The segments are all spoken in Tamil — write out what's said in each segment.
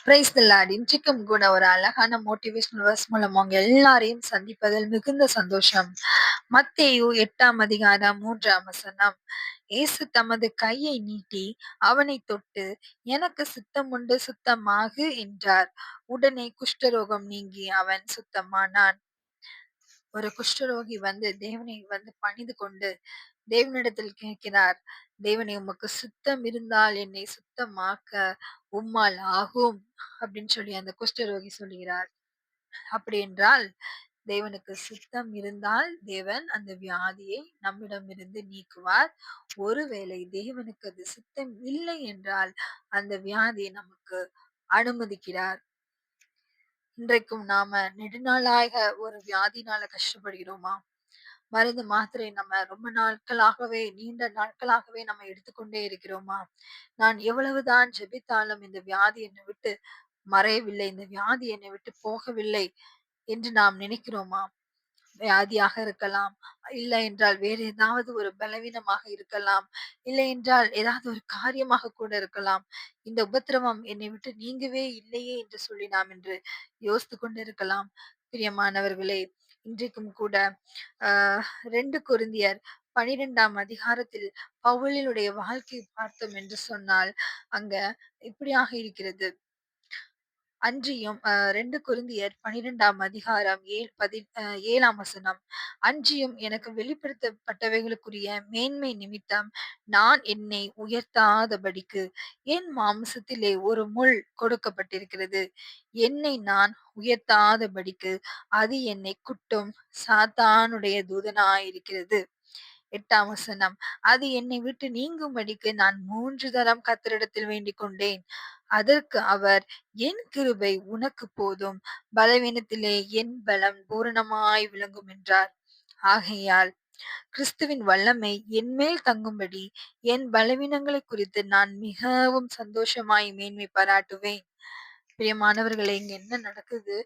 பிரைஸ் இன்றைக்கும் கூட ஒரு அழகான மோட்டிவேஷனல் வேர்ஸ் மூலம் அவங்க எல்லாரையும் சந்திப்பதில் மிகுந்த சந்தோஷம். மத்தேயு எட்டாம் அதிகாரம் மூன்றாம் வசனம். இயேசு தமது கையை நீட்டி அவனை தொட்டு எனக்கு சுத்தம் உண்டு சுத்தமாகு என்றார். உடனே குஷ்டரோகம் நீங்கி அவன் சுத்தமானான். ஒரு குஷ்டரோகி வந்து தேவனை வந்து பணிந்து கொண்டு தேவனிடத்தில் கேட்கிறார். தேவனை உமக்கு சுத்தம் இருந்தால் என்னை சுத்தமாக்க உம்மால் ஆகும் அப்படின்னு சொல்லி அந்த குஷ்டரோகி சொல்லுகிறார். அப்படி என்றால் தேவனுக்கு சுத்தம் இருந்தால் தேவன் அந்த வியாதியை நம்மிடமிருந்து நீக்குவார். ஒருவேளை தேவனுக்கு அது சுத்தம் இல்லை என்றால் அந்த வியாதியை நமக்கு அனுமதிக்கிறார். இன்றைக்கும் நாம நெடுநாளாக ஒரு வியாதினால கஷ்டப்படுகிறோமா? மருந்து மாத்திரை நம்ம ரொம்ப நாட்களாகவே நீண்ட நாட்களாகவே நம்ம எடுத்துக்கொண்டே இருக்கிறோமா? நான் எவ்வளவுதான் ஜெபித்தாலும் இந்த வியாதி என்னை விட்டு மறையவில்லை இந்த வியாதி என்னை விட்டு போகவில்லை என்று நாம் நினைக்கிறோமா? வியாதியாக இருக்கலாம் இல்லை என்றால் வேறு ஏதாவது ஒரு பலவீனமாக இருக்கலாம் இல்லை என்றால் ஏதாவது ஒரு காரியமாக கூட இருக்கலாம். இந்த உபத்திரவம் என்னை விட்டு நீங்கவே இல்லையே என்று சொல்லி நாம் என்று யோசித்து கொண்டிருக்கலாம். பிரியமானவர்களே இன்றைக்கும் கூட ஆஹ் ரெண்டு குருந்தியர் பனிரெண்டாம் அதிகாரத்தில் பவுலினுடைய வாழ்க்கை பார்த்தோம் என்று சொன்னால் அங்க இப்படியாக இருக்கிறது. அன்றியும் ரெண்டு குருந்தியர் பனிரெண்டாம் அதிகாரம் ஏழ் பதி ஏழாம் வசனம். அன்றியும் எனக்கு வெளிப்படுத்தப்பட்டவைகளுக்குரிய மேன்மை நிமித்தம் நான் என்னை உயர்த்தாதபடிக்கு என் மாம்சத்திலே ஒரு முள் கொடுக்கப்பட்டிருக்கிறது. என்னை நான் உயர்த்தாதபடிக்கு அது என்னை குட்டும் சாத்தானுடைய தூதனாயிருக்கிறது. எட்டாம் வசனம். அது என்னை விட்டு நீங்கும்படிக்கு நான் மூன்று தரம் கத்தரிடத்தில் வேண்டிக் கொண்டேன் அதற்கு அவர் என் கிருபை உனக்கு போதும். பலவீனத்திலே என் பலம் பூரணமாய் விளங்கும் என்றார். ஆகையால் கிறிஸ்துவின் வல்லமை என்மேல் தங்கும்படி என் பலவீனங்களை குறித்து நான் மிகவும் சந்தோஷமாய் மேன்மை பாராட்டுவேன். பிரியமானவர்களே இங்க என்ன நடக்குது?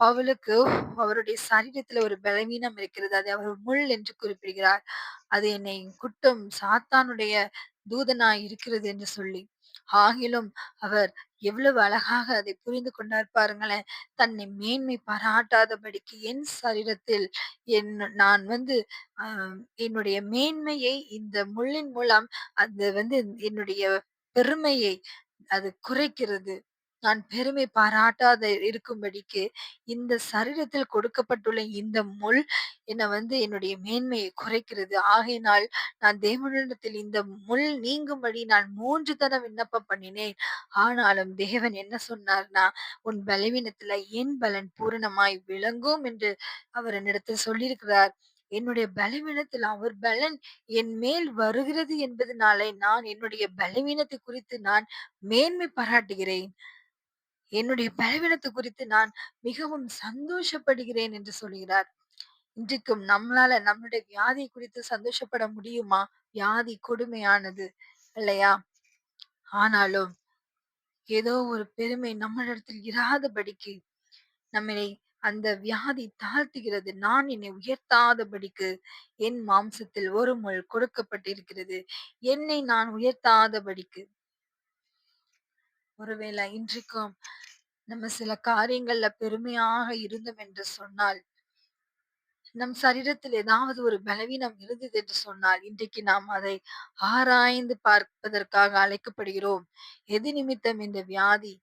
பவுலுக்கு அவருடைய சரீரத்துல ஒரு பலவீனம் இருக்கிறது. அதை அவர் முள் என்று குறிப்பிடுகிறார். அது என்னை குட்டும் சாத்தானுடைய தூதனாய் இருக்கிறது என்று சொல்லி. ஆகிலும் அவர் எவ்வளவு அழகாக அதை புரிந்து கொண்டார் பாருங்களேன். தன்னை மேன்மை பாராட்டாதபடிக்கு என் சரீரத்தில் என் நான் வந்து என்னுடைய மேன்மையை இந்த முள்ளின் மூலம் அது வந்து என்னுடைய பெருமையை அது குறைக்கிறது. நான் பெருமை பாராட்டாத இருக்கும்படிக்கு இந்த சரீரத்தில் கொடுக்கப்பட்டுள்ள இந்த முள் என்னை வந்து என்னுடைய மேன்மையை குறைக்கிறது. ஆகையினால் நான் தேவனிடத்தில் இந்த முள் நீங்கும்படி நான் மூன்று தடவை விண்ணப்பம் பண்ணினேன். ஆனாலும் தேவன் என்ன சொன்னார்னா உன் பலவீனத்துல என் பலன் பூரணமாய் விளங்கும் என்று அவர் என்னிடத்தில் சொல்லியிருக்கிறார். என்னுடைய பலவீனத்தில் அவர் பலன் என் மேல் வருகிறது என்பதனாலே நான் என்னுடைய பலவீனத்தை குறித்து நான் மேன்மை பாராட்டுகிறேன். என்னுடைய பலவீனத்தை குறித்து நான் மிகவும் சந்தோஷப்படுகிறேன் என்று சொல்கிறார். இன்றைக்கும் நம்மளால நம்மளுடைய வியாதி குறித்து சந்தோஷப்பட முடியுமா? வியாதி கொடுமையானது இல்லையா? ஆனாலும் ஏதோ ஒரு பெருமை நம்மளிடத்தில் இராதபடிக்கு நம்மளை அந்த வியாதி தாழ்த்துகிறது. நான் என்னை உயர்த்தாதபடிக்கு என் மாம்சத்தில் ஒரு முள் கொடுக்கப்பட்டிருக்கிறது. என்னை நான் உயர்த்தாதபடிக்கு ஒருவேளை இன்றைக்கும் நம்ம சில காரியங்கள்ல பெருமையாக இருந்தோம் என்று சொன்னால் நம் சரீரத்தில் ஏதாவது ஒரு பலவீனம் இருந்தது என்று சொன்னால் இன்றைக்கு நாம் அதை ஆராய்ந்து பார்ப்பதற்காக அழைக்கப்படுகிறோம். எது நிமித்தம் இந்த வியாதி?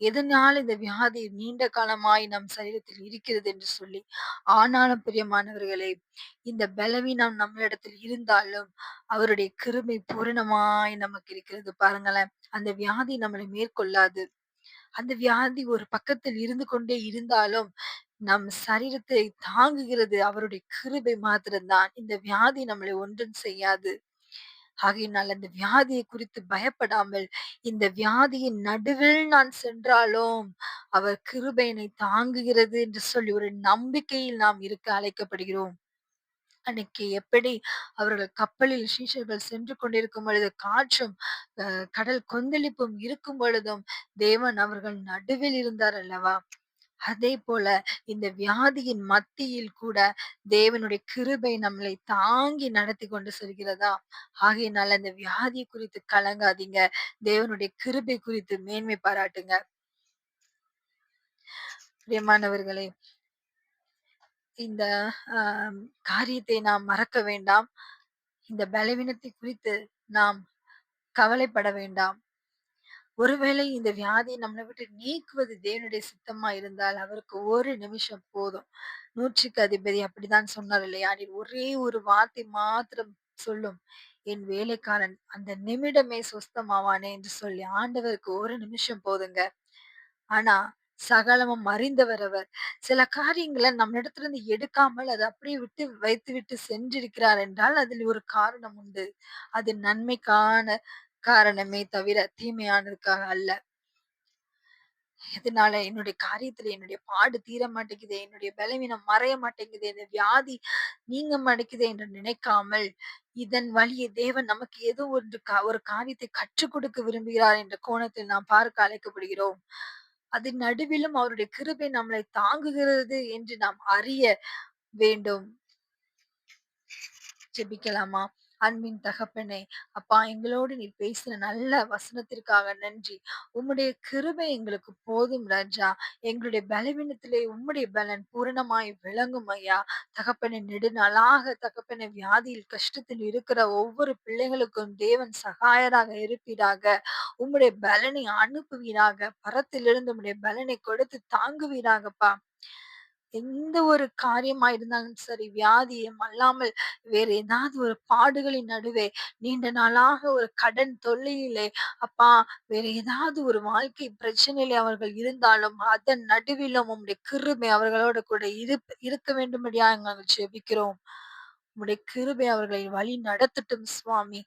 எதனால் இந்த வியாதி நீண்ட காலமாய் நம் சரீரத்தில் இருக்கிறது என்று சொல்லி ஆனாலும் பிரியமானவர்களே இந்த பலவீனம் நம்மளிடத்தில் இருந்தாலும் அவருடைய கிருமை பூரணமாய் நமக்கு இருக்கிறது. பாருங்களேன் அந்த வியாதி நம்மளை மேற்கொள்ளாது. அந்த வியாதி ஒரு பக்கத்தில் இருந்து கொண்டே இருந்தாலும் நம் சரீரத்தை தாங்குகிறது. அவருடைய கிருபை மாத்திரம்தான். இந்த வியாதி நம்மளை ஒன்றும் செய்யாது. ஆகையினால் அந்த வியாதியை குறித்து பயப்படாமல் இந்த வியாதியின் நடுவில் நான் சென்றாலும் அவர் கிருபையினை தாங்குகிறது என்று சொல்லி ஒரு நம்பிக்கையில் நாம் இருக்க அழைக்கப்படுகிறோம். அன்னைக்கு எப்படி அவர்கள் கப்பலில் சீஷர்கள் சென்று கொண்டிருக்கும் பொழுது காற்றும் கடல் கொந்தளிப்பும் இருக்கும் பொழுதும் தேவன் அவர்கள் நடுவில் இருந்தார் அல்லவா? அதே போல இந்த வியாதியின் மத்தியில் கூட தேவனுடைய கிருபை நம்மளை தாங்கி நடத்தி கொண்டு செல்கிறதா ஆகையினால இந்த வியாதி குறித்து கலங்காதீங்க தேவனுடைய கிருபை குறித்து மேன்மை பாராட்டுங்க பிரியமானவர்களே இந்த காரியத்தை நாம் மறக்க வேண்டாம். இந்த பலவீனத்தை குறித்து நாம் கவலைப்பட வேண்டாம். ஒருவேளை இந்த வியாதியை நம்மளை விட்டு நீக்குவது தேவனுடைய சித்தமா இருந்தால், அவருக்கு ஒரு நிமிஷம் போதும். நூற்றுக்கு அதிபதி அப்படிதான் சொன்னார் இல்லையா? நீ ஒரே ஒரு வார்த்தை மாத்திரம் சொல்லும். என் வேலைக்காரன் அந்த நிமிடமே சொஸ்தமாவானே என்று சொல்லி ஆண்டவருக்கு ஒரு நிமிஷம் போதுங்க. ஆனா சகலமும் அறிந்தவர் அவர். சில காரியங்களை நம்மளிடத்துல இருந்து எடுக்காமல் அதை அப்படியே விட்டு வைத்து விட்டு சென்றிருக்கிறார் என்றால், அதில் ஒரு காரணம் உண்டு. அது நன்மைக்கான காரணமே தவிர தீமையானதுக்காக அல்ல. இதனால என்னுடைய காரியத்துல என்னுடைய பாடு தீர மாட்டேங்குதே, என்னுடைய பலவீனம் மறைய மாட்டேங்குதே, இந்த வியாதி நீங்க மாட்டேங்குதே என்று நினைக்காமல், இதன் வழியே தேவன் நமக்கு ஏதோ ஒன்று கா ஒரு காரியத்தை கற்றுக் கொடுக்க விரும்புகிறார் என்ற கோணத்தில் நாம் பார்க்க அழைக்கப்படுகிறோம். அதன் நடுவிலும் அவருடைய கிருபை நம்மளை தாங்குகிறது என்று நாம் அறிய வேண்டும். ஜெபிக்கலாமா? அன்பின் தகப்பனே, அப்பா எங்களோடு நீ பேசின நல்ல வசனத்திற்காக நன்றி. உம்முடைய கிருபை எங்களுக்கு போதும் ராஜா. எங்களுடைய பலவீனத்திலே உம்முடைய பலன் பூரணமாய் விளங்கும் ஐயா. தகப்பனை நெடுநாளாக தகப்பனை வியாதியில் கஷ்டத்தில் இருக்கிற ஒவ்வொரு பிள்ளைகளுக்கும் தேவன் சகாயராக இருப்பீராக. உம்முடைய பலனை அனுப்புவீராக. பரத்திலிருந்து உம்முடைய பலனை கொடுத்து தாங்குவீராகப்பா. எந்த ஒரு காரியமா இருந்தாலும் சரி, வியாதியும் அல்லாமல் வேறு ஏதாவது ஒரு பாடுகளின் நடுவே நீண்ட நாளாக ஒரு கடன் தொல்லையிலே அப்பா வேறு ஏதாவது ஒரு வாழ்க்கை பிரச்சனையிலே அவர்கள் இருந்தாலும் அதன் நடுவிலும் உம்முடைய கிருபை அவர்களோடு கூட இருப் இருக்க வேண்டும்படியா நாங்கள் ஜெபிக்கிறோம். உம்முடைய கிருபை அவர்களை வழி நடத்தட்டும் சுவாமி.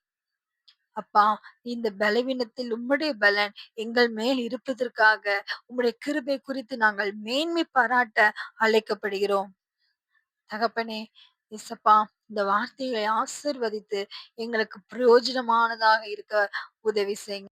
அப்பா இந்த பலவீனத்தில் உம்முடைய பலன் எங்கள் மேல் இருப்பதற்காக உம்முடைய கிருபை குறித்து நாங்கள் மேன்மை பாராட்ட அழைக்கப்படுகிறோம். தகப்பனே, இசப்பா இந்த வார்த்தைகளை ஆசிர்வதித்து எங்களுக்கு பிரயோஜனமானதாக இருக்க உதவி செய்யுங்க.